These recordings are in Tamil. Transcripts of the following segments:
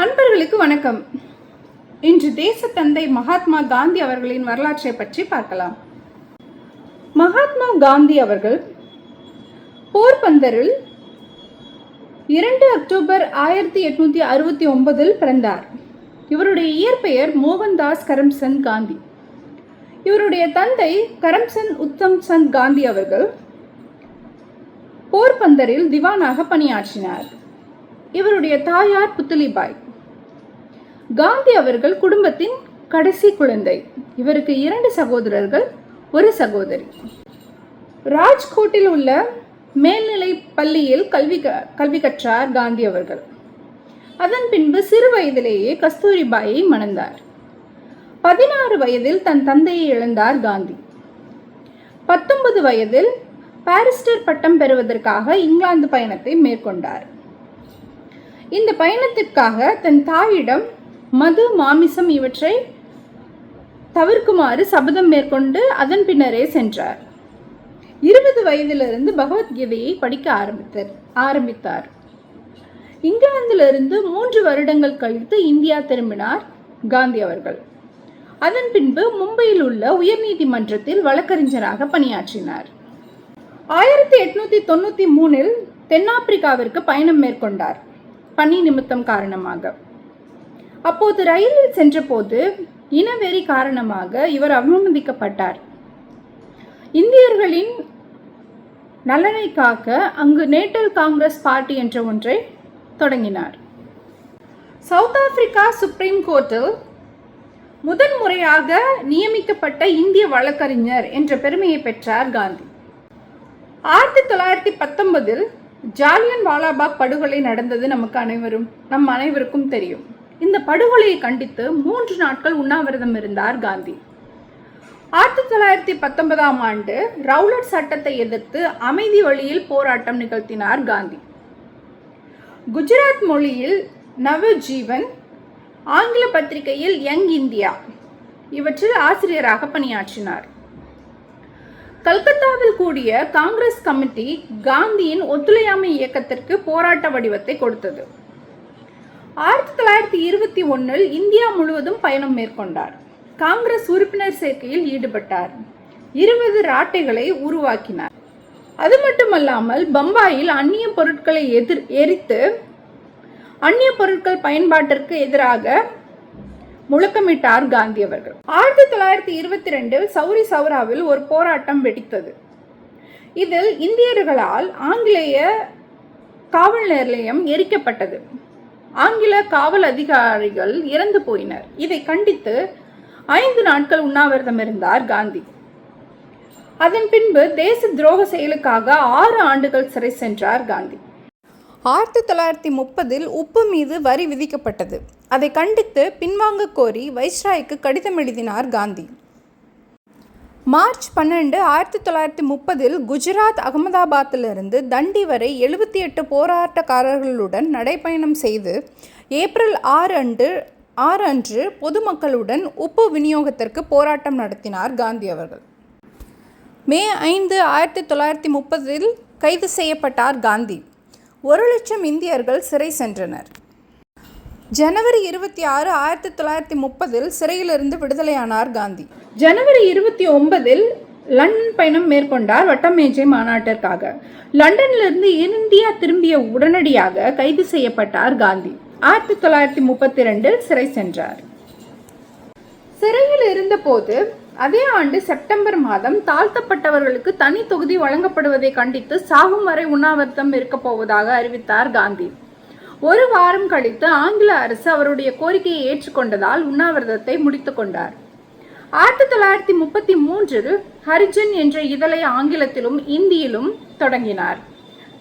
அன்பர்களுக்கு வணக்கம். இன்று தேசத்தந்தை மகாத்மா காந்தி அவர்களின் வரலாற்றை பற்றி பார்க்கலாம். மகாத்மா காந்தி அவர்கள் போர்பந்தரில் இரண்டு அக்டோபர் ஆயிரத்தி எட்நூத்தி அறுபத்தி ஒன்பதில் பிறந்தார். இவருடைய இயற்பெயர் மோகன்தாஸ் கரம்சந்த் காந்தி. இவருடைய தந்தை கரம்சந்த் உத்தம் சந்த் காந்தி அவர்கள் போர்பந்தரில் திவானாக பணியாற்றினார். இவருடைய தாயார் புத்தலிபாய். காந்தி அவர்கள் குடும்பத்தின் கடைசி குழந்தை. இவருக்கு இரண்டு சகோதரர்கள் ஒரு சகோதரி. ராஜ்கோட்டில் உள்ள மேல்நிலை பள்ளியில் கல்வி க- கல்வி கற்றார் காந்தி அவர்கள். அதன் பின்பு சிறு வயதிலேயே கஸ்தூரிபாயை மணந்தார். பதினாறு வயதில் தன் தந்தையை இழந்தார் காந்தி. பத்தொன்பது வயதில் பாரிஸ்டர் பட்டம் பெறுவதற்காக இங்கிலாந்து பயணத்தை மேற்கொண்டார். இந்த பயணத்திற்காக தன் தாயிடம் மது மாமிசம் இவற்றை தவிர்க்குமாறு சபதம் மேற்கொண்டு அதன் பின்னரே சென்றார். இருபது வயதிலிருந்து பகவத்கீதையை படிக்க ஆரம்பித்தார் ஆரம்பித்தார். இங்கிலாந்திலிருந்து மூன்று வருடங்கள் கழித்து இந்தியா திரும்பினார் காந்தி அவர்கள். அதன் பின்பு மும்பையில் உள்ள உயர்நீதிமன்றத்தில் வழக்கறிஞராக பணியாற்றினார். ஆயிரத்தி எட்நூத்தி தொண்ணூத்தி மூணில் தென்னாப்பிரிக்காவிற்கு பயணம் மேற்கொண்டார் பணி நிமித்தம் காரணமாக. அப்போது ரயிலில் சென்றபோது இனவெறி காரணமாக இவர் அவமதிக்கப்பட்டார். இந்தியர்களின் நலனை காக்க அங்கு நேட்டல் காங்கிரஸ் பார்ட்டி என்ற ஒன்றை தொடங்கினார். சவுத் ஆப்பிரிக்கா சுப்ரீம் கோர்ட்டில் முதன் முறையாக நியமிக்கப்பட்ட இந்திய வழக்கறிஞர் என்ற பெருமையை பெற்றார் காந்தி. ஆயிரத்தி தொள்ளாயிரத்தி பத்தொன்பதில் ஜாலியன் வாலாபாக் படுகொலை நடந்தது நமக்கு அனைவரும் நம் அனைவருக்கும் தெரியும். இந்த படுகொலையை கண்டித்து மூன்று நாட்கள் உண்ணாவிரதம் இருந்தார் காந்தி. ஆயிரத்தி தொள்ளாயிரத்தி பத்தொன்பதாம் ஆண்டு ரவுலட் சட்டத்தை எதிர்த்து அமைதி வழியில் போராட்டம் நிகழ்த்தினார் காந்தி. குஜராத் மொழியில் நவஜீவன் ஆங்கில பத்திரிகையில் யங் இந்தியா இவற்றில் ஆசிரியராக பணியாற்றினார். கல்கத்தாவில் கூடிய காங்கிரஸ் கமிட்டி காந்தியின் ஒத்துழையாமை இயக்கத்திற்கு போராட்ட வடிவத்தை கொடுத்தது. ஆயிரத்தி தொள்ளாயிரத்தி இருபத்தி ஒன்றில் இந்தியா முழுவதும் பயணம் மேற்கொண்டார். காங்கிரஸ் உறுப்பினர் சேர்க்கையில் ஈடுபட்டார். இருபது ராட்டைகளை உருவாக்கினார். அது மட்டுமல்லாமல் பம்பாயில் அந்நிய பொருட்களை எதிர் எரித்து அந்நிய பொருட்கள் பயன்பாட்டிற்கு எதிராக முழக்கமிட்டார் காந்தி அவர்கள். ஆயிரத்தி தொள்ளாயிரத்தி இருபத்தி ரெண்டில் சௌரி சௌராவில் ஒரு போராட்டம் வெடித்தது. இதில் இந்தியர்களால் ஆங்கிலேய காவல் நிலையம் எரிக்கப்பட்டது. ஆங்கில காவல் அதிகாரிகள் இறந்து போயினர். இதை கண்டித்து ஐந்து நாட்கள் உண்ணாவிரதம் இருந்தார் காந்தி. அதன் பின்பு தேச துரோக செயலுக்காக ஆறு ஆண்டுகள் சிறை சென்றார் காந்தி. ஆயிரத்தி தொள்ளாயிரத்தி முப்பதில் உப்பு மீது வரி விதிக்கப்பட்டது. அதை கண்டித்து பின்வாங்க கோரி வைஸ்ராய்க்கு கடிதம் எழுதினார் காந்தி. மார்ச் பன்னெண்டு ஆயிரத்தி தொள்ளாயிரத்தி முப்பதில் குஜராத் அகமதாபாத்திலிருந்து தண்டி வரை எழுபத்தி எட்டு போராட்டக்காரர்களுடன் நடைப்பயணம் செய்து ஏப்ரல் ஆறு அன்று ஆறு அன்று பொதுமக்களுடன் உப்பு விநியோகத்திற்கு போராட்டம் நடத்தினார் காந்தி அவர்கள். மே ஐந்து ஆயிரத்தி தொள்ளாயிரத்தி முப்பதில் கைது செய்யப்பட்டார் காந்தி. ஒரு லட்சம் இந்தியர்கள் சிறை சென்றனர். ஜனவரி இருபத்தி ஆறு ஆயிரத்தி தொள்ளாயிரத்தி முப்பதில் சிறையிலிருந்து விடுதலையானார் காந்தி. ஜனவரி இருபத்தி ஒன்பதில் லண்டன் பயணம் மேற்கொண்டார் வட்டமேஜை மாநாட்டிற்காக. லண்டனிலிருந்து இந்தியா திரும்பிய உடனடியாக கைது செய்யப்பட்டார் காந்தி. ஆயிரத்தி தொள்ளாயிரத்தி முப்பத்தி ரெண்டில் சிறை சென்றார். சிறையில் இருந்தபோது அதே ஆண்டு செப்டம்பர் மாதம் தாழ்த்தப்பட்டவர்களுக்கு தனி தொகுதி வழங்கப்படுவதை கண்டித்து சாகும் வரை உண்ணாவிரதம் இருக்கப் போவதாக அறிவித்தார் காந்தி. ஒரு வாரம் கழித்து ஆங்கில அரசு அவருடைய கோரிக்கையை ஏற்றுக்கொண்டதால் உண்ணாவிரதத்தை முடித்துக்கொண்டார் ஆயிரத்தி தொள்ளாயிரத்தி முப்பத்தி மூன்றில் ஹரிஜன் என்ற இதழை ஆங்கிலத்திலும் இந்தியிலும் தொடங்கினார்.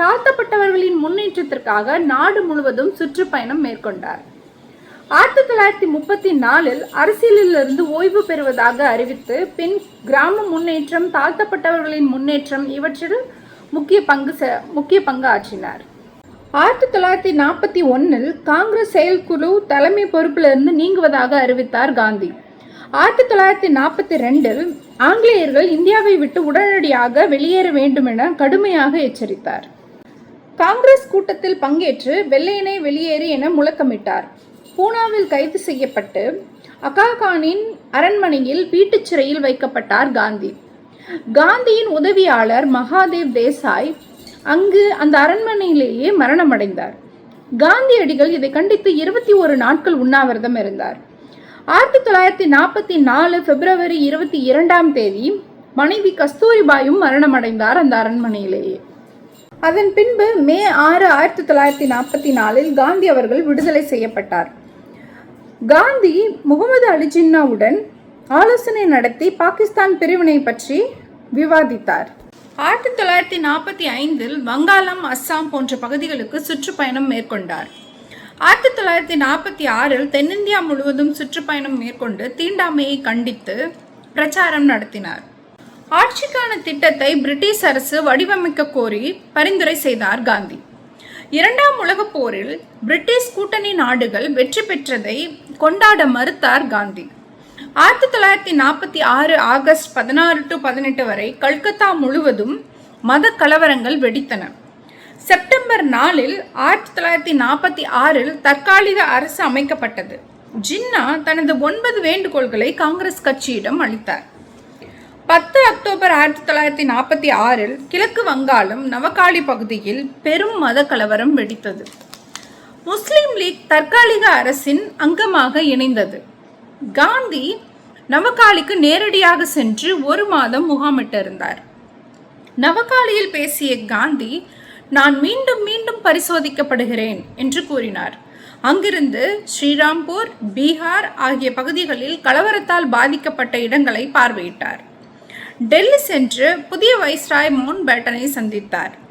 தாழ்த்தப்பட்டவர்களின் முன்னேற்றத்திற்காக நாடு முழுவதும் சுற்றுப்பயணம் மேற்கொண்டார். ஆயிரத்தி தொள்ளாயிரத்தி முப்பத்தி நாலில் அரசியலிலிருந்து ஓய்வு பெறுவதாக அறிவித்து பின் கிராம முன்னேற்றம் தாழ்த்தப்பட்டவர்களின் முன்னேற்றம் இவற்றில் முக்கிய பங்கு முக்கிய பங்கு ஆற்றினார் ஆயிரத்தி தொள்ளாயிரத்தி நாற்பத்தி ஒன்னில் காங்கிரஸ் செயற்குழு தலைமை பொறுப்பிலிருந்து நீங்குவதாக அறிவித்தார் காந்தி. ஆயிரத்தி தொள்ளாயிரத்தி நாற்பத்தி ரெண்டில் ஆங்கிலேயர்கள் இந்தியாவை விட்டு உடனடியாக வெளியேற வேண்டும் என கடுமையாக எச்சரித்தார். காங்கிரஸ் கூட்டத்தில் பங்கேற்று வெள்ளையனை வெளியேறு என முழக்கமிட்டார். பூனாவில் கைது செய்யப்பட்டு அகாகானின் அரண்மனையில் வீட்டுச் சிறையில் வைக்கப்பட்டார் காந்தி. காந்தியின் உதவியாளர் மகாதேவ் தேசாய் அங்கு அந்த அரண்மனையிலேயே மரணமடைந்தார். காந்தியடிகள் இதை கண்டித்து இருபத்தி ஒரு நாட்கள் உண்ணாவிரதம் இருந்தார். ஆயிரத்தி தொள்ளாயிரத்தி நாற்பத்தி நாலு பிப்ரவரி இருபத்தி இரண்டாம் தேதி மனைவி கஸ்தூரிபாயும் மரணமடைந்தார் அந்த அரண்மனையிலேயே. அதன் பின்பு மே ஆறு ஆயிரத்தி தொள்ளாயிரத்தி நாற்பத்தி நாலில் காந்தி அவர்கள் விடுதலை செய்யப்பட்டார். காந்தி முகமது அலி ஜின்னாவுடன் ஆலோசனை நடத்தி பாகிஸ்தான் பிரிவினை பற்றி விவாதித்தார். ஆயிரத்தி தொள்ளாயிரத்தி நாற்பத்தி ஐந்தில் வங்காளம் அஸ்ஸாம் போன்ற பகுதிகளுக்கு சுற்றுப்பயணம் மேற்கொண்டார். ஆயிரத்தி தொள்ளாயிரத்தி நாற்பத்தி ஆறில் தென்னிந்தியா முழுவதும் சுற்றுப்பயணம் மேற்கொண்டு தீண்டாமையை கண்டித்து பிரச்சாரம் நடத்தினார். ஆட்சிக்கான திட்டத்தை பிரிட்டிஷ் அரசு வடிவமைக்க கோரி பரிந்துரை செய்தார் காந்தி. இரண்டாம் உலகப் போரில் பிரிட்டிஷ் கூட்டணி நாடுகள் வெற்றி பெற்றதை கொண்டாட மறுத்தார் காந்தி. ஆயிரத்தி தொள்ளாயிரத்தி நாற்பத்தி ஆறு ஆகஸ்ட் பதினாறு டு பதினெட்டு வரை கல்கத்தா முழுவதும் மத கலவரங்கள் வெடித்தன. செப்டம்பர் நாலில் ஆயிரத்தி தொள்ளாயிரத்தி நாற்பத்தி ஆறில் தற்காலிக அரசு அமைக்கப்பட்டது. ஜின்னா தனது ஒன்பது வேண்டுகோள்களை காங்கிரஸ் கட்சியிடம் அளித்தார். பத்து அக்டோபர் ஆயிரத்தி தொள்ளாயிரத்தி நாற்பத்தி ஆறில் கிழக்கு வங்காளம் நவகாளி பகுதியில் பெரும் மத கலவரம் வெடித்தது. முஸ்லீம் லீக் தற்காலிக அரசின் அங்கமாக இணைந்தது. காந்தி நவகாளிக்கு நேரடியாக சென்று ஒரு மாதம் முகாமிட்டிருந்தார். நவகாளியில் பேசிய காந்தி நான் மீண்டும் மீண்டும் பரிசோதிக்கப்படுகிறேன் என்று கூறினார். அங்கிருந்து ஸ்ரீராம்பூர் பீகார் ஆகிய பகுதிகளில் கலவரத்தால் பாதிக்கப்பட்ட இடங்களை பார்வையிட்டார். டெல்லி சென்று புதிய வைஸ்ராய் மவுண்ட் பேட்டனை சந்தித்தார்.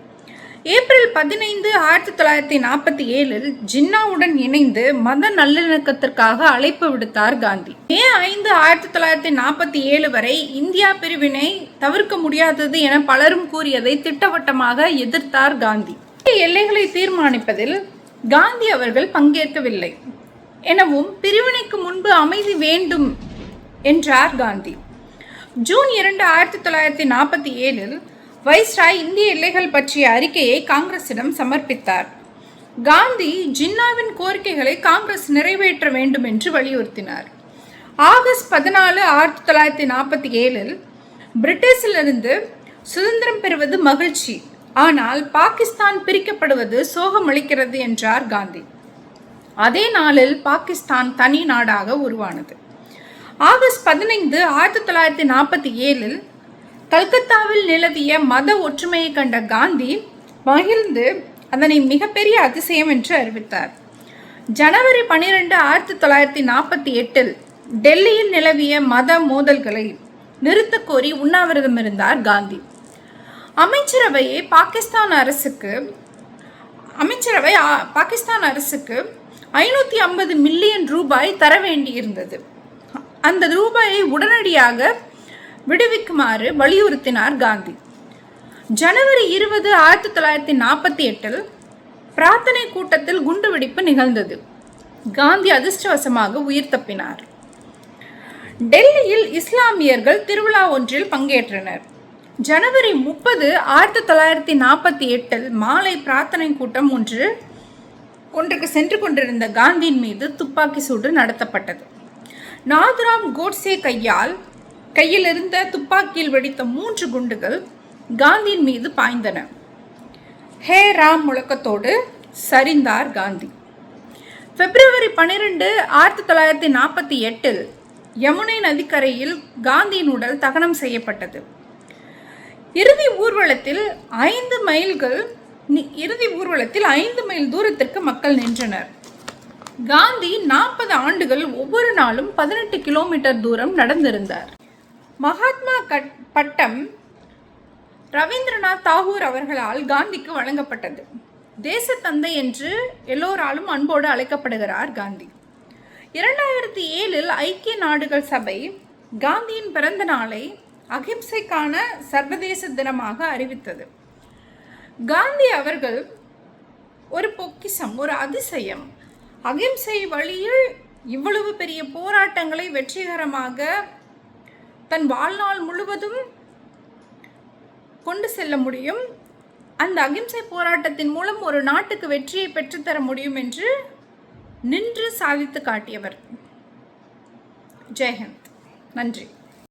ஏப்ரல் பதினைந்து ஆயிரத்தி தொள்ளாயிரத்தி நாற்பத்தி ஏழில் ஜின்னாவுடன் இணைந்து மத நல்லிணக்கத்திற்காக அழைப்பு விடுத்தார் காந்தி. மே ஐந்து ஆயிரத்தி தொள்ளாயிரத்தி நாற்பத்தி ஏழு வரை இந்தியா பிரிவினை தவிர்க்க முடியாதது என பலரும் கூறியதை திட்டவட்டமாக எதிர்த்தார் காந்தி. எல்லைகளை தீர்மானிப்பதில் காந்தி அவர்கள் பங்கேற்கவில்லை எனவும் பிரிவினைக்கு முன்பு அமைதி வேண்டும் என்றார் காந்தி. ஜூன் இரண்டு ஆயிரத்தி தொள்ளாயிரத்தி நாற்பத்தி ஏழில் வைஸ்ராய் இந்திய எல்லைகள் பற்றிய அறிக்கையை காங்கிரசிடம் சமர்ப்பித்தார். காந்தி ஜின்னாவின் கோரிக்கைகளை காங்கிரஸ் நிறைவேற்ற வேண்டும் என்று வலியுறுத்தினார். ஆகஸ்ட் பதினாலு ஆயிரத்தி தொள்ளாயிரத்தி நாற்பத்தி ஏழில் பிரிட்டிஷிலிருந்து சுதந்திரம் பெறுவது மகிழ்ச்சி ஆனால் பாகிஸ்தான் பிரிக்கப்படுவது சோகமளிக்கிறது என்றார் காந்தி. அதே நாளில் பாகிஸ்தான் தனி நாடாக உருவானது. ஆகஸ்ட் பதினைந்து ஆயிரத்தி தொள்ளாயிரத்தி நாற்பத்தி ஏழில் கல்கத்தாவில் நிலவிய மத ஒற்றுமையை கண்ட காந்தி மகிழ்ந்து அதனை மிகப்பெரிய அதிசயம் என்று அறிவித்தார். ஜனவரி பனிரெண்டு ஆயிரத்தி தொள்ளாயிரத்தி நாற்பத்தி எட்டில் டெல்லியில் நிலவிய மத மோதல்களை நிறுத்த கோரி உண்ணாவிரதம் இருந்தார் காந்தி. அமைச்சரவையை பாகிஸ்தான் அரசுக்கு அமைச்சரவை பாகிஸ்தான் அரசுக்கு ஐநூற்றி ஐம்பது மில்லியன் ரூபாய் தர வேண்டியிருந்தது. அந்த ரூபாயை உடனடியாக விடுவிக்குமாறு வலியுறுத்தினார் காந்தி. ஜனவரி இருபது ஆயிரத்தி தொள்ளாயிரத்தி நாற்பத்தி எட்டில் பிரார்த்தனை கூட்டத்தில் குண்டுவெடிப்பு நிகழ்ந்தது. காந்தி அதிர்ஷ்டவசமாக உயிர் தப்பினார். டெல்லியில் இஸ்லாமியர்கள் திருவிழா ஒன்றில் பங்கேற்றனர். ஜனவரி முப்பது ஆயிரத்தி தொள்ளாயிரத்தி நாற்பத்தி எட்டில் மாலை பிரார்த்தனை கூட்டம் ஒன்று ஒன்றுக்கு சென்று கொண்டிருந்த காந்தியின் மீது துப்பாக்கி சூடு நடத்தப்பட்டது. நாதுராம் கோட்சே கையால் கையில் இருந்த துப்பாக்கியில் வெடித்த மூன்று குண்டுகள் காந்தியின் மீது பாய்ந்தன. ஹே ராம் முழக்கத்தோடு சரிந்தார் காந்தி. பிப்ரவரி பன்னிரெண்டு ஆயிரத்தி தொள்ளாயிரத்தி நாற்பத்தி எட்டில் யமுனை நதிக்கரையில் காந்தியின் உடல் தகனம் செய்யப்பட்டது. இறுதி ஊர்வலத்தில் ஐந்து மைல்கள் இறுதி ஊர்வலத்தில் ஐந்து மைல் தூரத்திற்கு மக்கள் நின்றனர். காந்தி நாற்பது ஆண்டுகள் ஒவ்வொரு நாளும் பதினெட்டு கிலோமீட்டர் தூரம் நடந்திருந்தார். மகாத்மா கட்- பட்டம் ரவீந்திரநாத் தாகூர் அவர்களால் காந்திக்கு வழங்கப்பட்டது. தேச தந்தை என்று எல்லோராலும் அன்போடு அழைக்கப்படுகிறார் காந்தி. இரண்டாயிரத்தி ஏழில் ஐக்கிய நாடுகள் சபை காந்தியின் பிறந்த நாளை அகிம்சைக்கான சர்வதேச தினமாக அறிவித்தது. காந்தி அவர்கள் ஒரு பொக்கிஷம் ஒரு அதிசயம். அகிம்சை வழியில் இவ்வளவு பெரிய போராட்டங்களை வெற்றிகரமாக தன் வாழ்நாள் முழுவதும் கொண்டு செல்ல முடியும். அந்த அகிம்சை போராட்டத்தின் மூலம் ஒரு நாட்டுக்கு வெற்றியை பெற்றுத்தர முடியும் என்று நின்று சாதித்து காட்டியவர். ஜெயஹந்த் நன்றி.